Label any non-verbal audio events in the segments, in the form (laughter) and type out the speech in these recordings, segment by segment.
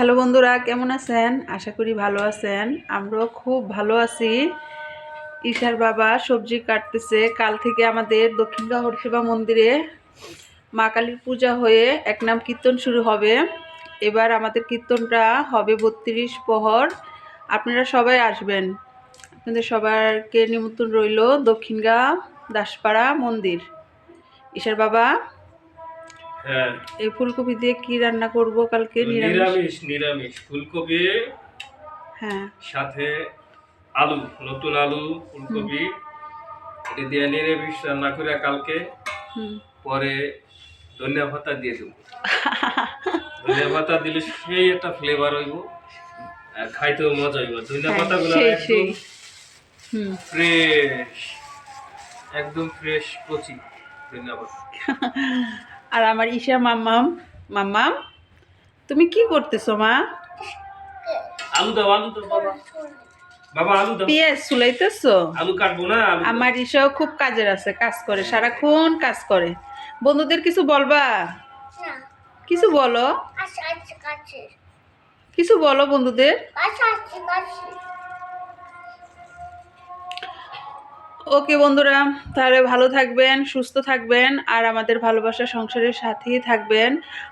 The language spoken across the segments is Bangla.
হ্যালো বন্ধুরা, কেমন আছেন? আশা করি ভালো আছেন। আমরাও খুব ভালো আছি। ঈশার বাবা সবজি কাটতেছে। কাল থেকে আমাদের দক্ষিণগাঁও হরিসেবা মন্দিরে মা কালীর পূজা হয়ে এক নাম কীর্তন শুরু হবে। এবার আমাদের কীর্তনটা হবে বত্রিশ প্রহর। আপনারা সবাই আসবেন। আপনাদের সবারকে নিমন্ত্রণ রইল দক্ষিণগাঁও দাসপাড়া মন্দির। ঈশার বাবা হ্যাঁ। এই ফুলকপি দিয়ে কি রান্না করব কালকে? নিরামিষ? নিরামিষ ফুলকপি হ্যাঁ। সাথে আলু নতুন আলু ফুলকপি। এটা দিয়ে নিরামিষ রান্না করে কালকে। পরে ধনিয়া পাতা দিয়ে দেবো। (laughs) ধনিয়া পাতা দিলে সেই একটা ফ্লেভার হইব। আর খাইতেও মজা হইব। ধনিয়া হ্যাঁ, পাতা গুলো একদম হুম। ফ্রেশ একদম ফ্রেশ কচি ধনিয়া পাতা। (laughs) আর আমার ঈশা মাম্মাম মাম্মাম তুমি কি করতেছো মা? আলু দাও আলু দাও বাবা। বাবা আলু দাও। পেঁয়াজ সুলাইতেছো? আলু কাটবো না আমার ঈশাও খুব কাজের আছে কাজ করে সারাক্ষণ কাজ করে। বন্ধুদের কিছু বলবা? না। কিছু বলো। কাছে আছে কাছে। কিছু বলো বন্ধুদের। ওকে বন্ধুরা তাহলে ভালো থাকবেন সুস্থ থাকবেন আর আমাদের ভালোবাসা সংসারের সাথেই থাকবেন।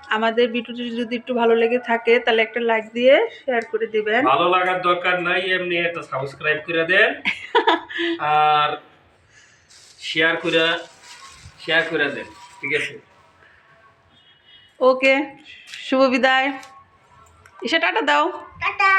আমাদের ভিডিওটি যদি একটু ভালো লেগে থাকে তাহলে একটা লাইক দিয়ে শেয়ার করে দিবেন। ভালো লাগার দরকার নাই এমনি একটা সাবস্ক্রাইব করে দেন। (laughs) আর শেয়ার করে শেয়ার করে দেন ঠিক আছে? ওকে শুভ বিদায়। এসে টাটা দাও। টাটা।